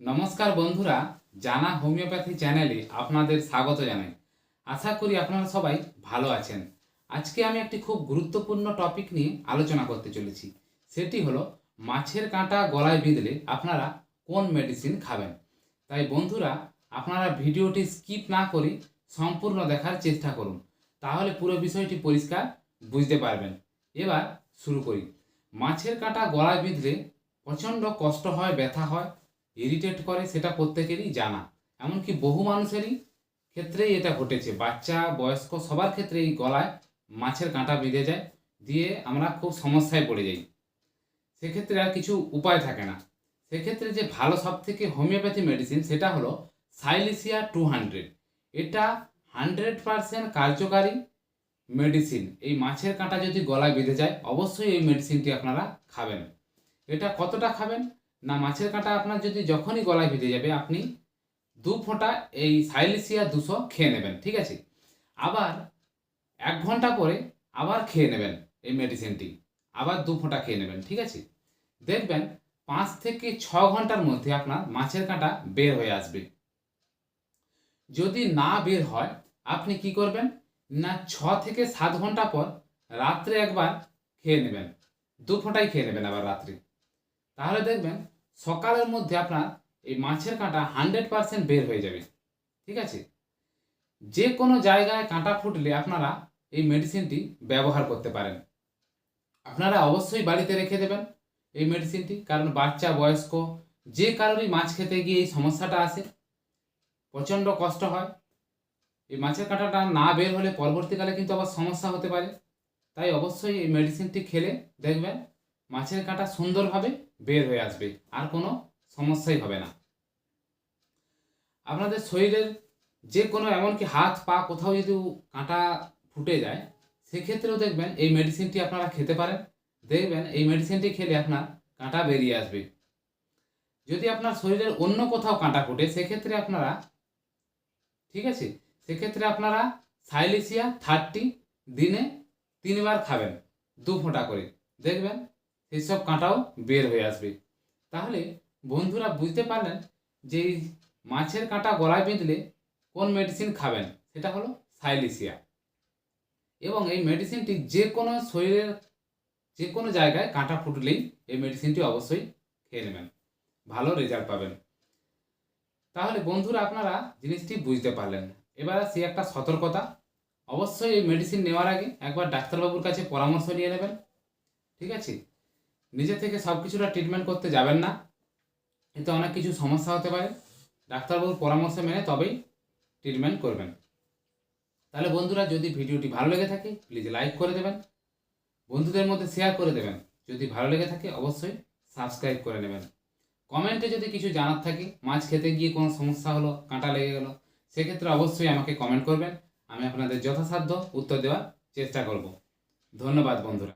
নমস্কার বন্ধুরা, জানা হোমিওপ্যাথি চ্যানেলে আপনাদের স্বাগত জানাই। আশা করি আপনারা সবাই ভালো আছেন। আজকে আমি একটি খুব গুরুত্বপূর্ণ টপিক নিয়ে আলোচনা করতে চলেছি। সেটি হলো, মাছের কাঁটা গলায় বিঁধলে আপনারা কোন মেডিসিন খাবেন? তাই বন্ধুরা, আপনারা ভিডিওটি স্কিপ না করে সম্পূর্ণ দেখার চেষ্টা করুন। তাহলে পুরো বিষয়টি পরিষ্কার বুঝতে পারবেন। এবার শুরু করি। মাছের কাঁটা গলায় বিঁধলে প্রচণ্ড কষ্ট হয়, ব্যথা হয় ইরিটেট করে সেটা প্রত্যেকেরই জানা। এমনকি বহু মানুষেরই ক্ষেত্রেই এটা ঘটেছে। বাচ্চা, বয়স্ক সবার ক্ষেত্রে এই গলায় মাছের কাঁটা বেঁধে যায়, দিয়ে আমরা খুব সমস্যায় পড়ে যাই। সেক্ষেত্রে আর কিছু উপায় থাকে না। সেক্ষেত্রে যে ভালো সব থেকে হোমিওপ্যাথি মেডিসিন সেটা হলো সাইলিসিয়া টু হান্ড্রেড এটা হান্ড্রেড পারসেন্ট কার্যকারী মেডিসিন এই মাছের কাঁটা যদি গলায় বেঁধে যায়, অবশ্যই এই মেডিসিনটি আপনারা খাবেন। এটা কতটা খাবেন? না, মাছের কাঁটা আপনার যদি যখনই গলায় বেঁধে যাবে, আপনি দু ফোঁটা এই সাইলিসিয়া দুশো খেয়ে নেবেন, ঠিক আছে? আবার এক ঘণ্টা পরে আবার খেয়ে নেবেন এই মেডিসিনটি আবার দু ফোঁটা খেয়ে নেবেন, ঠিক আছে? দেখবেন পাঁচ থেকে ছ ঘণ্টার মধ্যে আপনার মাছের কাঁটা বের হয়ে আসবে। যদি না বের হয়, আপনি কি করবেন? না, ছ থেকে সাত ঘণ্টা পর রাত্রে একবার খেয়ে নেবেন। দু ফোঁটাই খেয়ে নেবেন আবার রাত্রে। তাহলে দেখবেন সকালের মধ্যে আপনার এই মাছের কাঁটা হান্ড্রেড পারসেন্ট বের হয়ে যাবে। ঠিক আছে? যে কোনো জায়গায় কাঁটা ফুটলে আপনারা এই মেডিসিনটি ব্যবহার করতে পারেন। আপনারা অবশ্যই বাড়িতে রেখে দেবেন এই মেডিসিনটি কারণ বাচ্চা, বয়স্ক যে কারোরই মাছ খেতে গিয়ে এই সমস্যাটা আসে, প্রচণ্ড কষ্ট হয়। এই মাছের কাঁটাটা না বের হলে পরবর্তীকালে কিন্তু আবার সমস্যা হতে পারে। তাই অবশ্যই এই মেডিসিনটি খেলে দেখবেন মাছের কাঁটা সুন্দরভাবে বের হয়ে আসবে, আর কোনো সমস্যাই হবে না। আপনাদের শরীরের যে কোনো এমনকি হাত, পা কোথাও যদি কাঁটা ফুটে যায়, সেক্ষেত্রেও দেখবেন এই মেডিসিনটি আপনারা খেতে পারেন। দেখবেন এই মেডিসিনটি খেলে আপনার কাঁটা বেরিয়ে আসবে। যদি আপনার শরীরের অন্য কোথাও কাঁটা ফুটে, সেক্ষেত্রে আপনারা, ঠিক আছে? সেক্ষেত্রে আপনারা সাইলিসিয়া থার্টি দিনে তিনবার খাবেন, দু ফোঁটা করে। দেখবেন সেসব কাঁটাও বের হয়ে আসবে। তাহলে বন্ধুরা বুঝতে পারলেন যে মাছের কাঁটা গলায় বেঁধলে কোন মেডিসিন খাবেন? সেটা হলো সাইলিসিয়া। এবং এই মেডিসিনটি যে কোনো শরীরের যে কোনো জায়গায় কাঁটা ফুটলেই এই মেডিসিনটি অবশ্যই খেয়ে নেবেন। ভালো রেজাল্ট পাবেন। তাহলে বন্ধুরা আপনারা জিনিসটি বুঝতে পারলেন। এবার সে একটা সতর্কতা। অবশ্যই এই মেডিসিন নেওয়ার আগে একবার ডাক্তারবাবুর কাছে পরামর্শ নিয়ে নেবেন। ঠিক আছে? নিজে থেকে সব কিছুটা ট্রিটমেন্ট করতে যাবেন না। এতে অনেক কিছু সমস্যা হতে পারে। ডাক্তারবাবুর পরামর্শ মেনে তবেই ট্রিটমেন্ট করবেন। তাহলে বন্ধুরা, যদি ভিডিওটি ভালো লেগে থাকে প্লিজ লাইক করে দেবেন। বন্ধুদের মধ্যে শেয়ার করে দেবেন। যদি ভালো লেগে থাকে, অবশ্যই সাবস্ক্রাইব করে নেবেন। কমেন্টে যদি কিছু জানার থাকে, মাছ খেতে গিয়ে কোনো সমস্যা হলো, কাঁটা লেগে গেলো, সেক্ষেত্রে অবশ্যই আমাকে কমেন্ট করবেন। আমি আপনাদের যথাসাধ্য উত্তর দেওয়ার চেষ্টা করব। ধন্যবাদ বন্ধুরা।